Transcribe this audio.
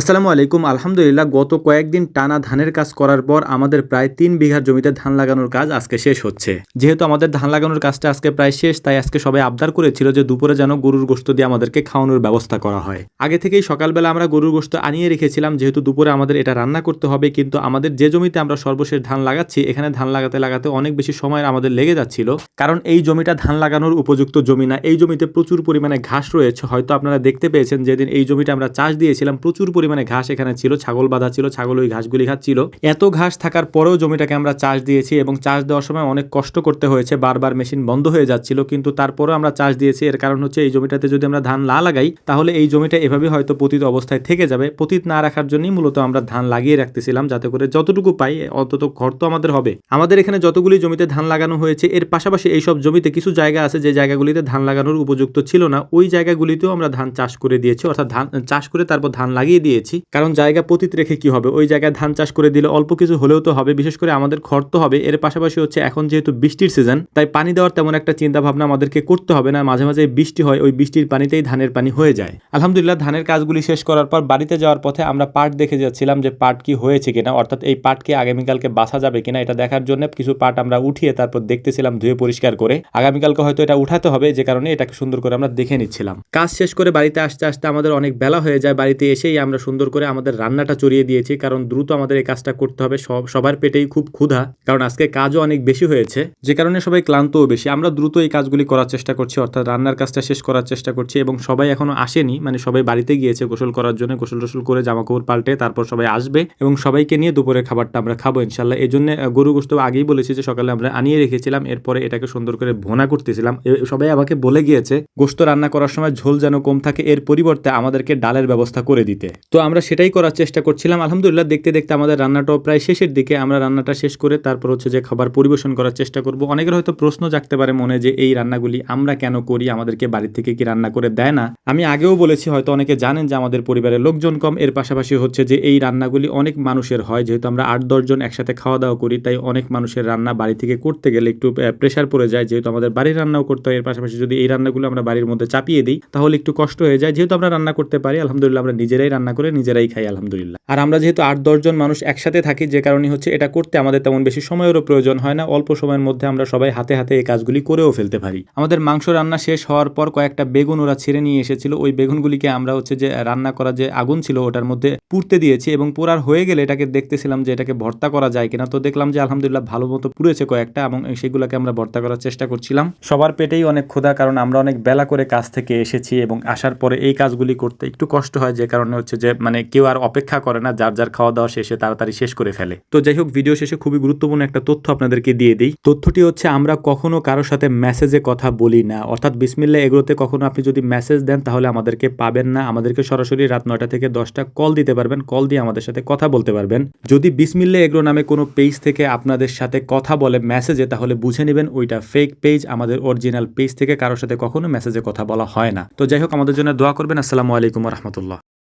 আসসালামু আলাইকুম। আলহামদুলিল্লাহ, গত কয়েকদিন টানা ধানের কাজ করার পর আমাদের প্রায় তিন বিঘার জমিতে ধান লাগানোর কাজ আজকে শেষ হচ্ছে। যেহেতু আমাদের ধান লাগানোর কাজটা আজকে প্রায় শেষ, তাই আজকে সবাই আবদার করেছিল যে দুপুরে যেন গরুর গোস্ত দিয়ে আমাদেরকে খাওয়ানোর ব্যবস্থা করা হয়। আগে থেকেই সকালবেলা আমরা গরুর গোস্ত আনিয়ে রেখেছিলাম, যেহেতু দুপুরে আমাদের এটা রান্না করতে হবে, কিন্তু আমাদের যে জমিতে আমরা সর্বশেষ ধান লাগাচ্ছি, এখানে ধান লাগাতে লাগাতে অনেক বেশি সময় আমাদের লেগে যাচ্ছিল। কারণ এই জমিটা ধান লাগানোর উপযুক্ত জমি না, এই জমিতে প্রচুর পরিমাণে ঘাস রয়েছে। হয়তো আপনারা দেখতে পেয়েছেন, যেদিন এই জমিটা আমরা চাষ দিয়েছিলাম, প্রচুর পরিমাণে ঘাস এখানে ছিল, ছাগল বাঁধা ছিল, ছাগল ওই ঘাসগুলি খাচ্ছিল। এত ঘাস থাকার পরেও জমিটাকে আমরা চাষ দিয়েছি এবং চাষ দেওয়ার সময় অনেক কষ্ট করতে হয়েছে, বারবার মেশিন বন্ধ হয়ে যাচ্ছিল, কিন্তু তারপরেও আমরা চাষ দিয়েছি। এর কারণ হচ্ছে এই জমিটাতে যদি আমরা ধান না লাগাই, তাহলে এই জমিটা এভাবে হয়তো পতিত অবস্থায় থেকে যাবে। পতিত না রাখার জন্যই মূলত আমরা ধান লাগিয়ে রাখতেছিলাম, যাতে করে যতটুকু পাই, অন্তত ঘর তো আমাদের হবে। আমাদের এখানে যতগুলি জমিতে ধান লাগানো হয়েছে, এর পাশাপাশি এই সব জমিতে কিছু জায়গা আছে, যে জায়গাগুলিতে ধান লাগানোর উপযুক্ত ছিল না, ওই জায়গাগুলিতেও আমরা ধান চাষ করে দিয়েছি। অর্থাৎ ধান, চাষ করে তারপর ধান লাগিয়ে দিয়েছি। কারণ জায়গা পতিত রেখে কি হবে? ওই জায়গায় ধান চাষ করে দিলে অল্প কিছু হলেও তো হবে, বিশেষ করে আমাদের খরচ তো হবে। এর পাশাপাশি হচ্ছে এখন যেহেতু বৃষ্টির সিজন তাই পানি দেওয়ার তেমন একটা চিন্তা ভাবনা আমাদেরকে করতে হবে না। মাঝে মাঝে বৃষ্টি হয়, ওই বৃষ্টির পানিতেই ধানের পানি হয়ে যায়। আলহামদুলিল্লাহ, ধানের কাজগুলি শেষ করার পর বাড়িতে যাওয়ার পথে আমরা পাট দেখে যাচ্ছিলাম যে পাট কি হয়েছে কিনা। অর্থাৎ এই পাটকে আগামীকালকে বাসা যাবে কিনা এটা দেখার জন্য কিছু পাট আমরা উঠিয়ে তারপর দেখতেছিলাম ধুয়ে পরিষ্কার করে। আগামীকালকে হয়তো এটা উঠাতে হবে, যে কারণে এটাকে সুন্দর করে আমরা দেখে নিচ্ছিলাম। কাজ শেষ করে বাড়িতে আসতে আসতে আমাদের অনেক বেলা হয়ে যায়। বাড়িতে এসেই আমরা সুন্দর করে আমাদের রান্নাটা চড়িয়ে দিয়েছি, কারণ দ্রুত আমাদের এই কাজটা করতে হবে। সব, সবার পেটেই খুব ক্ষুধা, কারণ আজকে কাজও অনেক বেশি হয়েছে। যে কারণে সবাই ক্লান্তও বেশি। আমরা দ্রুত এই কাজগুলি করার চেষ্টা করছি, অর্থাৎ রান্নার কাজটা শেষ করার চেষ্টা করছি এবং সবাই এখনও আসেনি মানে সবাই বাড়িতে গিয়েছে গোসল করার জন্য, গোসল টোসল করে জামা কাপড় পাল্টে তারপর সবাই আসবে এবং সবাইকে নিয়ে দুপুরের খাবারটা আমরা খাব ইনশাল্লাহ এই জন্য গরু গোস্ত আগেই বলেছি যে সকালে আমরা আনিয়ে রেখেছিলাম, এরপরে এটাকে সুন্দর করে ভোনা করতেছিলাম। সবাই আমাকে বলে গিয়েছে গোস্ত রান্না করার সময় ঝোল যেন কম থাকে, এর পরিবর্তে আমাদেরকে ডালের ব্যবস্থা করে দিতে। তো আমরা সেটাই করার চেষ্টা করছিলাম। আলহামদুলিল্লাহ, দেখতে দেখতে আমাদের রান্নাটাও প্রায় শেষের দিকে আমরা রান্নাটা শেষ করে তারপর হচ্ছে যে খাবার পরিবেশন করার চেষ্টা করব। অনেকের হয়তো প্রশ্ন জাগতে পারে মনে যে এই রান্নাগুলি আমরা কেন করি, আমাদেরকে বাড়ি থেকে কি রান্না করে দেয় না? আমি আগেও বলেছি, হয়তো অনেকে জানেন যে আমাদের পরিবারের লোকজন কম, এর পাশাপাশি হচ্ছে যে এই রান্নাগুলি অনেক মানুষের হয়। যেহেতু আমরা আট দশজন একসাথে খাওয়া দাওয়া করি, তাই অনেক মানুষের রান্না বাড়ি থেকে করতে গেলে একটু প্রেশার পড়ে যায়। যেহেতু আমাদের বাড়ির রান্নাও করতে হয়, এর পাশাপাশি যদি এই রান্নাগুলো আমরা বাড়ির মধ্যে চাপিয়ে দিই, তাহলে একটু কষ্ট হয়ে যায়। যেহেতু আমরা রান্না করতে পারি, আলহামদুলিল্লাহ আমরা নিজেরাই রান্না করে নিজেরাই খাই, আলহামদুলিল্লাহ। আর আমরা যেহেতু আট দশজন মানুষ একসাথে থাকি, যে কারণে হচ্ছে এটা করতে আমাদের তেমন বেশি সময়েরও প্রয়োজন হয় না। অল্প সময়ের মধ্যে আমরা সবাই হাতে হাতে এই কাজগুলি করেও ফেলতে পারি। আমাদের মাংস রান্না শেষ হওয়ার পর কয়েকটা বেগুন ওরা ছিঁড়ে নিয়ে এসেছিল। ওই বেগুনগুলিকে আমরা হচ্ছে যে রান্না করা যে আগুন ছিল, ওটার মধ্যে পুড়তে দিয়েছি এবং পোড়ার হয়ে গেলে এটাকে দেখতেছিলাম যে এটাকে ভর্তা করা যায় কিনা। তো দেখলাম যে আলহামদুলিল্লাহ ভালো মতো পুড়েছে কয়েকটা এবং সেগুলোকে আমরা ভর্তা করার চেষ্টা করছিলাম। সবার পেটেই অনেক ক্ষুধা, কারণ আমরা অনেক বেলা করে কাজ থেকে এসেছি এবং আসার পরে এই কাজগুলি করতে একটু কষ্ট হয়, যে কারণে হচ্ছে যে মানে কেউ আর অপেক্ষা করে না, যার যার খাওয়া দাওয়া শেষে তাড়াতাড়ি শেষ করে ফেলে। তো যাই হোক ভিডিও শেষে খুবই গুরুত্বপূর্ণ একটা তথ্য আপনাদেরকে দিয়ে দিই। তথ্যটি হচ্ছে, আমরা কখনো কারোর সাথে মেসেজে কথা বলি না। অর্থাৎ বিসমিল্লা এগুলোতে কখনো আপনি যদি মেসেজ দেন, তাহলে আমাদেরকে পাবেন না। আমাদেরকে সরাসরি রাত নয়টা থেকে দশটা কল দিতে পারবেন। কল দিয়ে আমাদের সাথে কথা বলতে পারবেন। যদি বিসমিল্লা এগ্রো নামে কোনো পেজ থেকে আপনাদের সাথে কথা বলে মেসেজে তাহলে বুঝে নেবেন ওইটা ফেক পেজ আমাদের অরিজিনাল পেজ থেকে কারোর সাথে কখনো মেসেজে কথা বলা হয় না। তো যাই হোক, আমাদের জন্য দোয়া করবেন। আসসালামু আলাইকুম রহমতুল্লাহ।